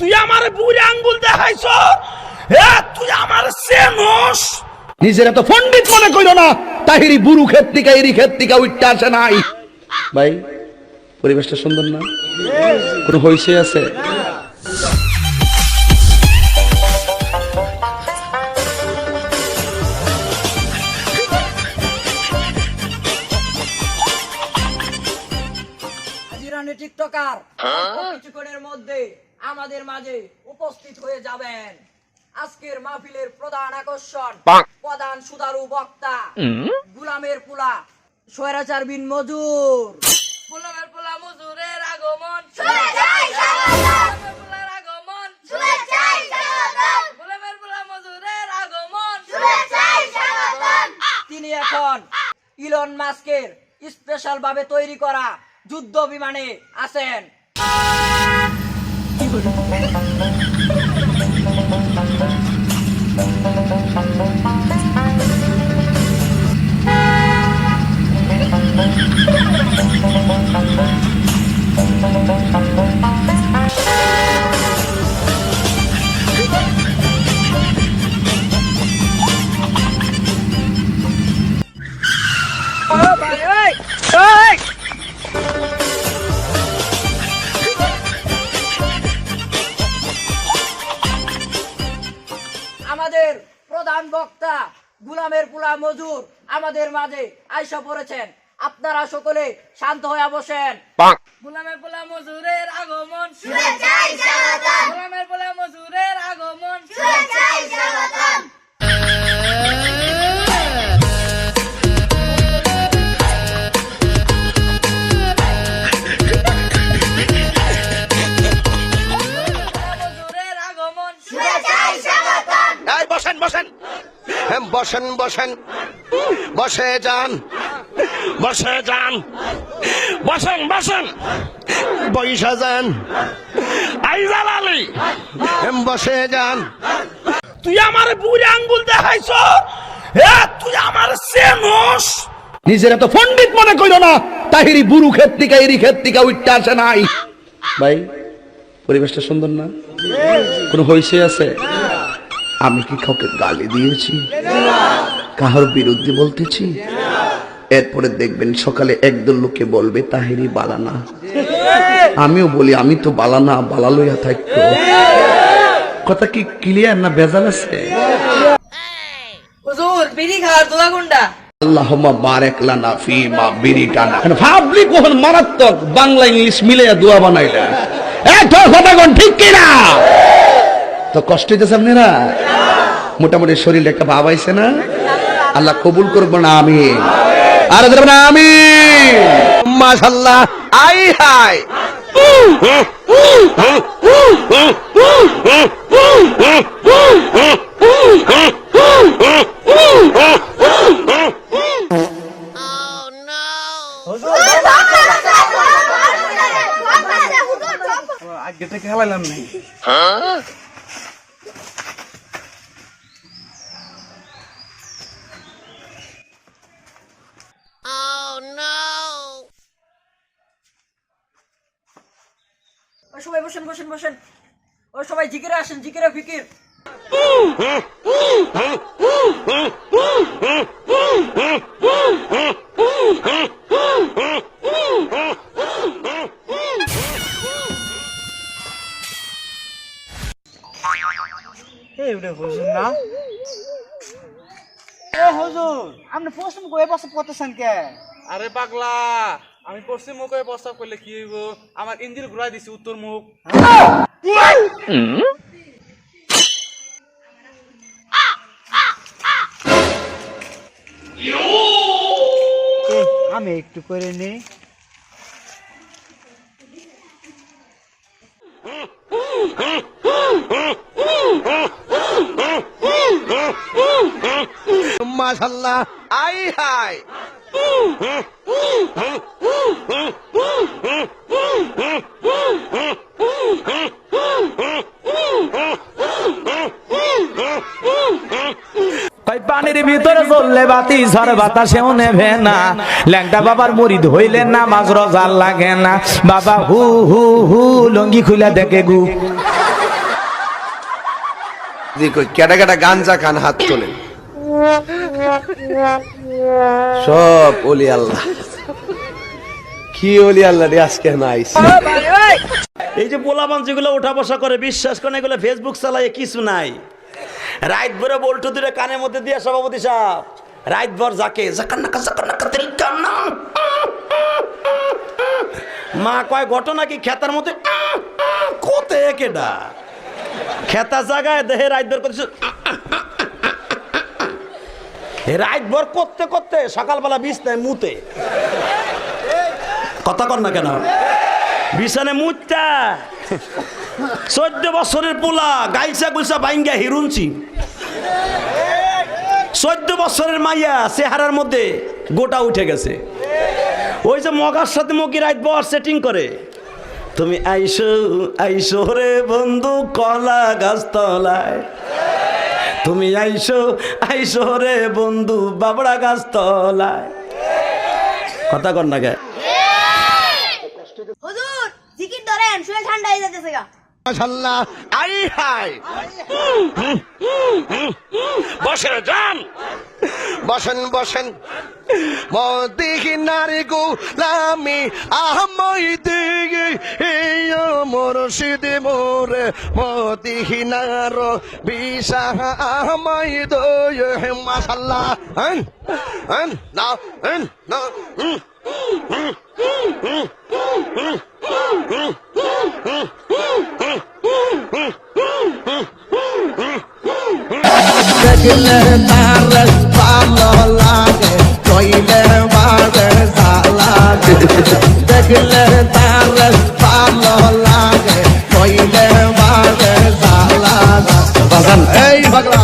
তুই আমার বুড়ি আঙ্গুল দেখাইছ? এ তুই আমার সেনস? নিজের এত পণ্ডিত মনে কইল না তাহিরি বুরু ক্ষেত থেকে এরি ক্ষেত থেকে উঠতে আসে নাই। ভাই পরিবেশটা সুন্দর না? কোনো হইসে আছে? টিকটকার। অল্প কিছুক্ষণের মধ্যে। আমাদের মাঝে উপস্থিত হয়ে যাবেন। আজকের মাহফিলের প্রধান আকর্ষণ প্রধান সুদারু বক্তা গুলামের পুলা স্বৈরাচার বিন মজুর। গুলামের পুলা মজুরের আগমন। গুলামের পুলার আগমন। গুলামের পুলা মজুরের আগমন। তিনি এখন ইলন মাস্কের স্পেশাল ভাবে তৈরি করা যুদ্ধ বিমানে আছেন। আমাদের গুলামের পুলা মজুর আমাদের মাঝে আইসা পড়েছেন। আপনারা সকলে শান্ত হয়ে বসেন। গুলামের পোলা মজুরের আগমন গুলামের পোলা মজুরের আগমন বসেন বসেন। বসে যান। বসে যান। বসেন বসেন। বৈশা যান। আইজাল আলী। হ্যাঁ, বসে যান। তুই আমার বুড়ি আঙ্গুল দেখাইছ? তুই আমার সেনস নিজের এত পণ্ডিত মনে কইল না তাহিরি বুরু ক্ষেত্রিকা এরি ক্ষেত থেকে উঠতে আসে নাই। ভাই পরিবেশটা সুন্দর না? কোনো হইসে আছে? আমি কি কাউকে গালি দিয়েছি? কাহার বিরুদ্ধে বলতেছি? এরপরে দেখবেন সকালে একদল লোকে বলবে তাহিরি বালানা আমিও বলি আমি তো বালানা বালা লইয়া থাকতো। কথা কি ক্লিয়ার না ভেজাল আছে? হুজুর বিড়ি খাওয়ার দোয়া কোনটা? আল্লাহুম্মা বারেক লানা ফি মা বিরিটানা ভাবলি কখন মারাত্মক বাংলা ইংলিশ মিলে দোয়া বানাইলা এত কথা কোন ঠিক কি না তো কষ্ট হইতেছে না মোটামুটি শরীর একটা ভাব আইছে না আল্লাহ কবুল করব না আমি আর না আমি মাশাল্লাহ আই হাই আগে থেকে খেলাইলাম নাই ও সবাই বসেন বসেন বসেন। ও সবাই জিকিরে আসেন জিকিরে ফিকির। এই হুজুর না। এ হুজুর আপনি প্রস্তাব করতেছেন কে? আরে পাগলা। আমি পশ্চিম মুখে প্রস্তাব করলে কি হইব? আমার ইঞ্জিন ঘুরাই দিছি উত্তর মুখ। আমি একটু করে নেই। মাশাল্লাহ আই হাই ভিতরে চললে বাতি ঝড় বাতাসেও নেভে না। ল্যাংটা বাবার ধইলে না মাছ রজাল লাগে না। বাবা হু হু হু লঙ্গি খুলে দেখে গু। কেডা কেডা গাঞ্জা খান হাত তোলেন সব ওলি আল্লাহ। কি ওলি আল্লাহ রে আজকে নাইস এই যে পোলাপান যেগুলো ওঠা বসা করে বিশ্বাস করে এগুলো ফেসবুক চালায় কিছু নাই। রাত ভরে বল্টু দূরে কানের মধ্যে দিয়ে সভাপতি সাহেব। রাত ভর যাকে মা কয়, ঘটনা কি খেতার মধ্যে? কোতে কেডা খেতা জাগায় দেহে রাইত ভর করছে রাইত ভর করতে করতে সকালবেলা বিষ বিছনায় মুতে। কথা কর না কেন? বিছানে মুচটা চোদ্দ বছরের পোলা গাইসা গুইসা বাইঙ্গা হিরুনছি। চোদ্দ বছরের মাইয়া চেহারার মধ্যে গোটা উঠে গেছে। ওই যে মগার সাথে মকি রাত বর সেটিং করে। তুমি আইসো আইসো রে বন্ধু, কলা গাছ তলায়। তুমি আইসো আইসো রে বন্ধু, বাবড়া গাছ তলায়। কথা কর না হুজুর, জিকির ধরেন, শুয়ে ঠান্ডা হয়ে যেতেছে গা। মাশাল্লাহ আই হাই বসে যান বসেন বসেন মদিহি নারী গুলামি আহমই দিগি ইয়ো মুর্শিদ মোরে মদিহি নার বিশাহ আহমই দয় মাশাল্লাহ আন আন না আন না উম, দেখলে তার ভালো লাগে কইলে বারে জ্বালা দেখলে তার ভালো লাগে কইলে বারে জ্বালা এই বাংলা